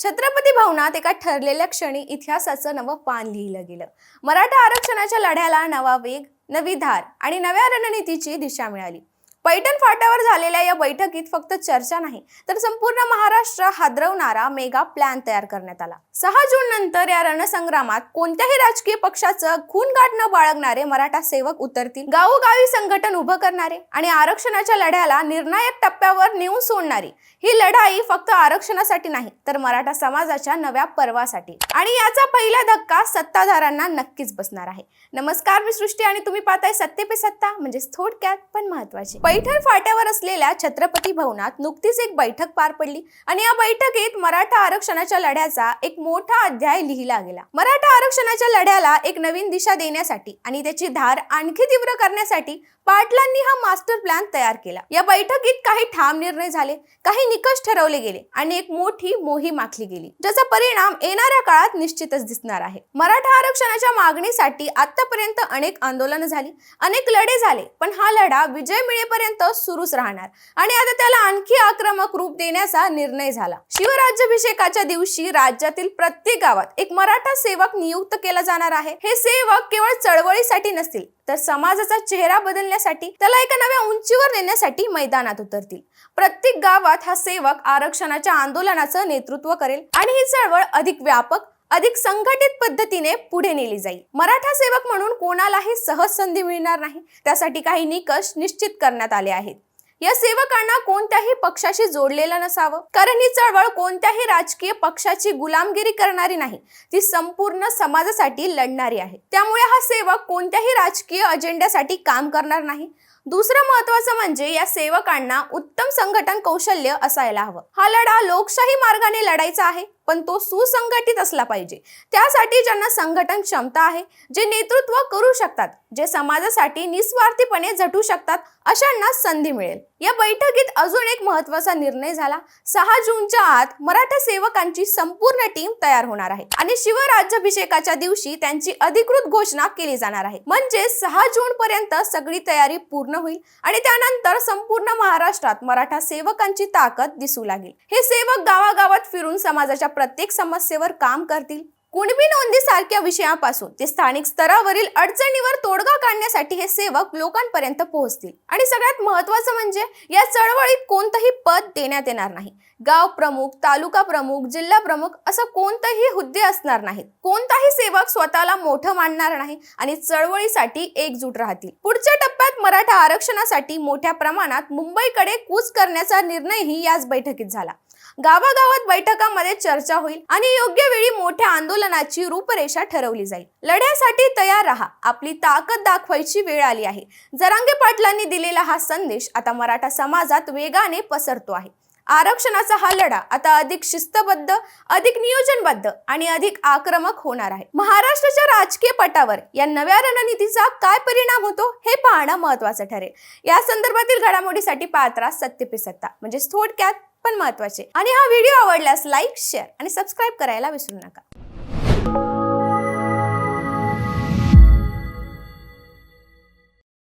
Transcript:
छत्रपती भवनात एका ठरलेल्या क्षणी इतिहासाचं नवं पान लिहिलं गेलं. मराठा आरक्षणाच्या लढ्याला नवा वेग नवी धार आणि नव्या रणनीतीची दिशा मिळाली. पैठण फाट्यावर झालेल्या या बैठकीत फक्त चर्चा नाही तर संपूर्ण महाराष्ट्र हादरवणारा मेगा प्लॅन तयार करण्यात आला. सहा जून नंतर या रणसंग्रामात कोणत्याही राजकीय पक्षाचं खूनगाठ न बाळगणारे मराठा सेवक उतरतील? गावोगावी संघटन उभं करणारे आणि आरक्षणाच्या लढ्याला निर्णायक टप्प्यावर नेऊन सोडणारी ही लढाई फक्त आरक्षणासाठी नाही तर मराठा समाजाच्या नव्या पर्वासाठी. आणि याचा पहिला धक्का सत्ताधारांना नक्कीच बसणार आहे. नमस्कार मी सृष्टी आणि तुम्ही पाहताय सत्ते पे सत्ता म्हणजेच थोडक्यात पण महत्त्वाचे पैठण फाट्यावर असलेल्या छत्रपती भवनात नुकतीच एक बैठक पार पडली आणि या बैठकीत मराठा आरक्षणाच्या लढ्याचा एक मोठा अध्याय लिहिला गेला. मराठा आरक्षणाच्या लढ्याला एक नवीन दिशा देण्यासाठी आणि त्याची धार आणखी तीव्र करण्यासाठी पाटलांनी हा मास्टर प्लॅन तयार केला. या बैठकीत काही ठाम निर्णय झाले काही निकष ठरवले गेले आणि एक मोठी मोहीम आखली गेली ज्याचा परिणाम येणाऱ्या काळात निश्चितच दिसणार आहे. मराठा आरक्षणाच्या मागणीसाठी आतापर्यंत अनेक आंदोलन झाली अनेक लढे झाले पण हा लढा विजय मिळेपर्यंत सुरूच राहणार आणि आता त्याला आणखी आक्रमक रूप देण्याचा निर्णय झाला. शिवराज्याभिषेकाच्या दिवशी राज्यातील प्रत्येक गावात एक मराठा सेवक नियुक्त केला जाणार आहे. हे सेवक केवळ चळवळीसाठी नसतील तर समाजाचा चेहरा बदलण्यासाठी त्याला एका नव्या उंचीवर नेण्यासाठी मैदानात उतरतील. प्रत्येक गावात हा सेवक आरक्षणाच्या आंदोलनाचं नेतृत्व करेल आणि ही चळवळ अधिक व्यापक अधिक संघटित पद्धतीने पुढे नेली जाईल. मराठा सेवक म्हणून कोणालाही सहज संधी मिळणार नाही. त्यासाठी काही निकष निश्चित करण्यात आले आहेत. या सेवकांना कोणत्याही पक्षाशी जोडलेलं नसावं. कारण ही चळवळ कोणत्याही राजकीय पक्षाची गुलामगिरी करणारी नाही. ती संपूर्ण समाजासाठी लढणारी आहे. त्यामुळे हा सेवक कोणत्याही राजकीय अजेंड्यासाठी काम करणार नाही. दुसरं महत्वाचं म्हणजे या सेवकांना उत्तम संघटन कौशल्य असायला हवं. हा लढा लोकशाही मार्गाने लढायचा आहे. पण तो सुसंघटित असला पाहिजे. त्यासाठी ज्यांना संघटन क्षमता आहे जे नेतृत्व करू शकतात जे समाजासाठी निस्वार्थीपणे झटू शकतात अशांना संधी मिळेल. या बैठकीत अजून एक महत्त्वाचा निर्णय झाला. सहा जूनच्या आत मराठा सेवकांची संपूर्ण टीम तयार होणार आहे आणि शिवराज्याभिषेकाच्या दिवशी त्यांची अधिकृत घोषणा केली जाणार आहे. म्हणजे सहा जून पर्यंत सगळी तयारी पूर्ण होईल आणि त्यानंतर संपूर्ण महाराष्ट्रात मराठा सेवकांची ताकद दिसू लागेल. हे सेवक गावागावात फिरून समाजाच्या प्रत्येक समस्येवर काम करतील? कुणबी नोंदी सारख्या विषयापासून ते स्थानिक स्तरावरील अडचणीवर तोडगा काढण्यासाठी हे सेवक लोकांपर्यंत पोहोचतील. आणि सगळ्यात महत्वाचं म्हणजे या चळवळीत कोणतंही पद देण्यात येणार नाही. गाव प्रमुख तालुका प्रमुख जिल्हा प्रमुख असं कोणतंही हुद्दे असणार नाहीत. कोणताही सेवक स्वतःला मोठं मानणार नाही आणि चळवळीसाठी एकजूट राहतील. पुढच्या टप्प्यात मराठा आरक्षणासाठी मोठ्या प्रमाणात मुंबईकडे कूच करण्याचा निर्णयही याच बैठकीत झाला. गावागावात बैठकामध्ये चर्चा होईल आणि योग्य वेळी मोठ्या आंदोलनाची रूपरेषा ठरवली जाईल. लढ्यासाठी तयार राहा. आपली ताकद दाखवायची वेळ आली आहे. जरांगे पाटलांनी दिलेला हा संदेश आता मराठा समाजात वेगाने पसरतो आहे. आरक्षणाचा हा लढा आता अधिक शिस्तबद्ध अधिक नियोजनबद्ध आणि अधिक आक्रमक होणार आहे. महाराष्ट्राच्या राजकीय पटावर या नव्या रणनीतीचा काय परिणाम होतो हे पाहणं महत्वाचं ठरेल. या संदर्भातील घडामोडीसाठी पात्रा सत्य सत्ता. म्हणजे थोडक्यात पण महत्त्वाचे. आणि हा व्हिडिओ आवडल्यास लाईक शेअर आणि सबस्क्राईब करायला विसरू नका.